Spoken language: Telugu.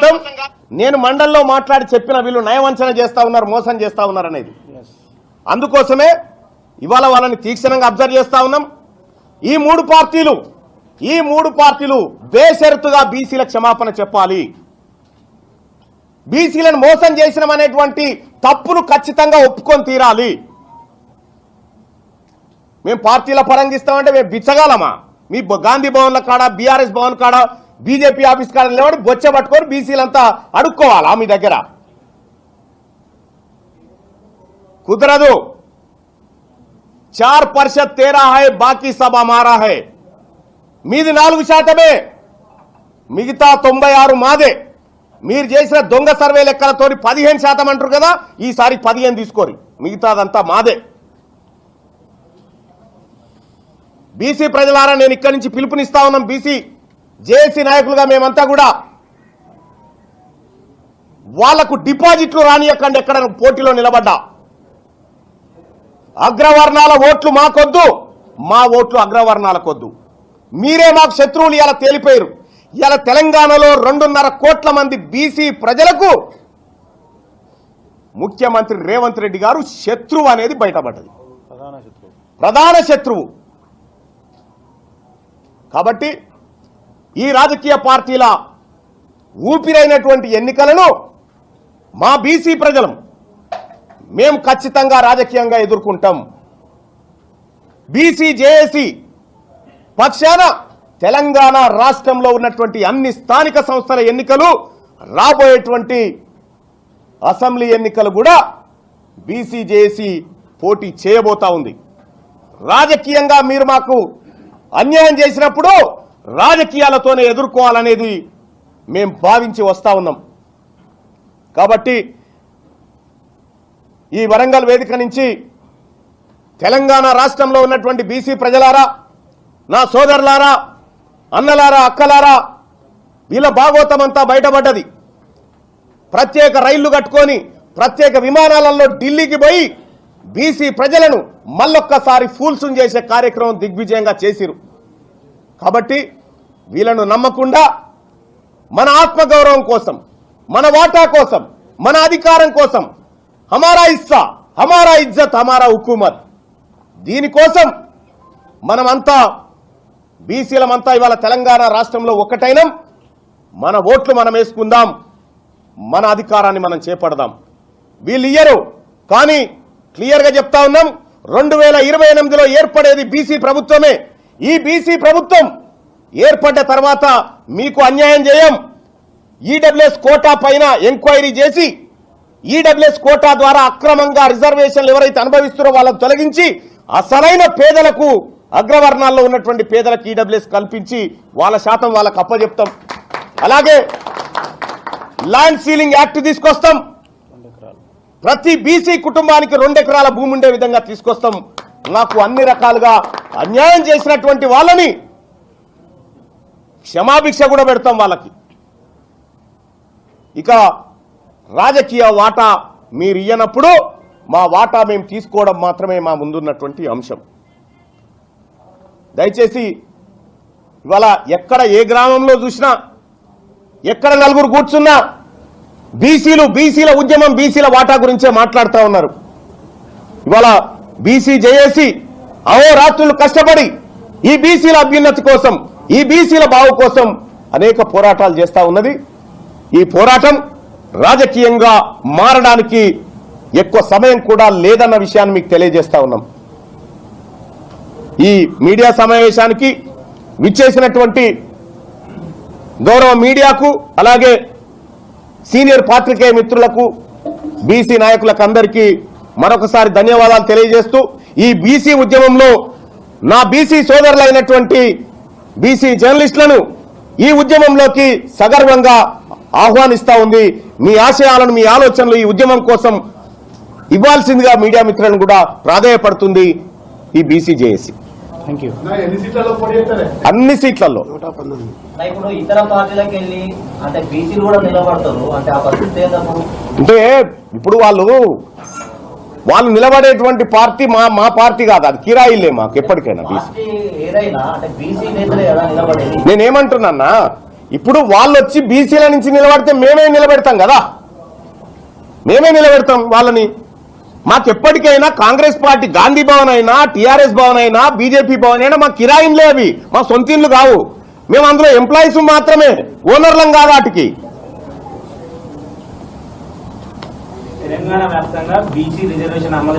క్రితం నేను మండల్లో మాట్లాడి చెప్పిన వీళ్ళు నయవంచన చేస్తా ఉన్నారు మోసం చేస్తా ఉన్నారు అనేది. అందుకోసమే ఇవాళ వాళ్ళని తీక్షణంగా అబ్జర్వ్ చేస్తా ఉన్నాం. ఈ మూడు పార్టీలు ఈ మూడు పార్టీలు బేషరతుగా బీసీల క్షమాపణ చెప్పాలి. బీసీలను మోసం చేసినమనేటువంటి తప్పును ఖచ్చితంగా ఒప్పుకొని తీరాలి. మేము పార్టీల పరంగా ఇస్తామంటే మేము బిచ్చగాలమా మీ గాంధీ భవన్ల కాడ బీఆర్ఎస్ భవన్ కాడ బీజేపీ ఆఫీస్ కాడ నిలబడి బొచ్చ పట్టుకొని బీసీలంతా అడుక్కోవాలా మీ దగ్గర? కుదరదు. చార్ పరిషత్ తేరా హై బాకీ సభ మారా హై. మీది నాలుగు శాతమే. మిగతా తొంభై ఆరు మాదే. మీరు చేసిన దొంగ సర్వే లెక్కలతోని పదిహేను శాతం అంటారు కదా ఈసారి పదిహేను తీసుకోరి. మిగతాదంతా మాదే. బీసీ ప్రజలారా నేను ఇక్కడి నుంచి పిలుపునిస్తా ఉన్నాం బీసీ. జేఏసీ నాయకులుగా మేమంతా కూడా వాళ్ళకు డిపాజిట్లు రానియకండి ఎక్కడ పోటీలో నిలబడ్డా. అగ్రవర్ణాల ఓట్లు మాకొద్దు మా ఓట్లు అగ్రవర్ణాలకొద్దు. మీరే మాకు శత్రువులు ఇలా తేలిపోయారు ఇలా తెలంగాణలో రెండున్నర కోట్ల మంది బీసీ ప్రజలకు ముఖ్యమంత్రి రేవంత్ రెడ్డి గారు శత్రువు అనేది బయటపడ్డది. ప్రధాన శత్రువు. ప్రధాన శత్రువు. కాబట్టి ఈ రాజకీయ పార్టీల ఊపిరైనటువంటి ఎన్నికలను మా బీసీ ప్రజలం మేము ఖచ్చితంగా రాజకీయంగా ఎదుర్కొంటాం. బీసీ జేఏసీ పక్షాన తెలంగాణ రాష్ట్రంలో ఉన్నటువంటి అన్ని స్థానిక సంస్థల ఎన్నికలు రాబోయేటువంటి అసెంబ్లీ ఎన్నికలు కూడా బీసీ జేఏసీ పోటీ చేయబోతా ఉంది. రాజకీయంగా మీరు మాకు అన్యాయం చేసినప్పుడు రాజకీయాలతోనే ఎదుర్కోవాలనేది మేము భావించి వస్తా ఉన్నాం. కాబట్టి ఈ వరంగల్ వేదిక నుంచి తెలంగాణ రాష్ట్రంలో ఉన్నటువంటి బీసీ ప్రజలారా నా సోదరులారా అన్నలారా అక్కలారా వీళ్ళ భాగోతమంతా బయటపడ్డది. ప్రత్యేక రైళ్ళు కట్టుకొని ప్రత్యేక విమానాలలో ఢిల్లీకి పోయి బీసీ ప్రజలను మళ్ళొక్కసారి ఫూల్సున్ చేసే కార్యక్రమం దిగ్విజయంగా చేసిరు. కాబట్టి వీళ్ళను నమ్మకుండా మన ఆత్మగౌరవం కోసం మన వాటా కోసం మన అధికారం కోసం హమారా ఇస్సా హమారా ఇజ్జత్ హమారా హుకూమత్. దీనికోసం మనమంతా బీసీలమంతా ఇవాళ తెలంగాణ రాష్ట్రంలో ఒకటైనం మన ఓట్లు మనం వేసుకుందాం మన అధికారాన్ని మనం చేపడదాం. వీళ్ళు ఇయ్యరు కానీ క్లియర్గా చెప్తా ఉన్నాం రెండు వేల ఇరవై ఎనిమిదిలో ఏర్పడేది బీసీ ప్రభుత్వమే. ఈ బీసీ ప్రభుత్వం ఏర్పడ్డ తర్వాత మీకు అన్యాయం చేయం. ఈడబ్ల్యూఎస్ కోటా పైన ఎంక్వైరీ చేసి ఈడబ్ల్యూఎస్ కోటా ద్వారా అక్రమంగా రిజర్వేషన్లు ఎవరైతే అనుభవిస్తున్నారో వాళ్ళని తొలగించి అసలైన పేదలకు అగ్రవర్ణాల్లో ఉన్నటువంటి పేదలకు ఈడబ్ల్యూఎస్ కల్పించి వాళ్ళ శాతం వాళ్ళకు అప్పజెప్తాం. అలాగే ల్యాండ్ సీలింగ్ యాక్ట్ తీసుకొస్తాం. ప్రతి బీసీ కుటుంబానికి రెండు ఎకరాల భూమి ఉండే విధంగా తీసుకొస్తాం. నాకు అన్ని రకాలుగా అన్యాయం చేసినటువంటి వాళ్ళని క్షమాభిక్ష కూడా పెడతాం వాళ్ళకి. ఇక రాజకీయ వాటా మీరు ఇయ్యనప్పుడు మా వాటా మేము తీసుకోవడం మాత్రమే మా ముందున్నటువంటి అంశం. దయచేసి ఇవాళ ఎక్కడ ఏ గ్రామంలో చూసినా ఎక్కడ నలుగురు కూర్చున్నా బీసీలు బీసీల ఉద్యమం బీసీల వాటా గురించే మాట్లాడుతూ ఉన్నారు. ఇవాళ బీసీ జేఏసీ అహోరాత్రులు కష్టపడి ఈ బీసీల అభ్యున్నతి కోసం ఈ బీసీల బావు కోసం అనేక పోరాటాలు చేస్తూ ఉన్నది. ఈ పోరాటం రాజకీయంగా మారడానికి ఎక్కువ సమయం కూడా లేదన్న విషయాన్ని మీకు తెలియజేస్తా ఉన్నాం. ఈ మీడియా సమావేశానికి విచ్చేసినటువంటి గౌరవ మీడియాకు అలాగే సీనియర్ పాత్రికేయ మిత్రులకు బీసీ నాయకులకు అందరికీ మరొకసారి ధన్యవాదాలు తెలియజేస్తూ ఈ బీసీ ఉద్యమంలో నా బీసీ సోదరులైనటువంటి బీసీ జర్నలిస్టులను ఈ ఉద్యమంలోకి సగర్వంగా ఆహ్వానిస్తా ఉంది. మీ ఆశయాలను మీ ఆలోచనలు ఈ ఉద్యమం కోసం ఇవ్వాల్సిందిగా మీడియా మిత్రులను కూడా ప్రాధాయపడుతుంది ఈ బీసీ జేఏసీ. అన్ని సీట్లలో. అలా ఇప్పుడు ఇతర పార్టీలకు వెళ్ళి అంటే బీసీలు కూడా నిలబడతారు. అంటే ఆ పరిస్థితి ఏంటప్పుడు అంటే ఇప్పుడు వాళ్ళు వాళ్ళు నిలబడేటువంటి పార్టీ మా మా పార్టీ కాదు అది కిరాయిలే మాకు ఎప్పటికైనా బీసీ. నేనేమంటున్నా ఇప్పుడు వాళ్ళు వచ్చి బీసీల నుంచి నిలబడితే మేమే నిలబెడతాం కదా. మేమే నిలబెడతాం వాళ్ళని. మాకు ఎప్పటికైనా కాంగ్రెస్ పార్టీ గాంధీ భవన్ అయినా టీఆర్ఎస్ భవన్ అయినా బీజేపీ భవన్ అయినా మా కిరాయిన్లే అవి మా సొంత కావు. మేము అందులో ఎంప్లాయీస్ మాత్రమే ఓనర్లం కాదు వాటికి. తెలంగాణ వ్యాప్తంగా బీసీ రిజర్వేషన్ అమలు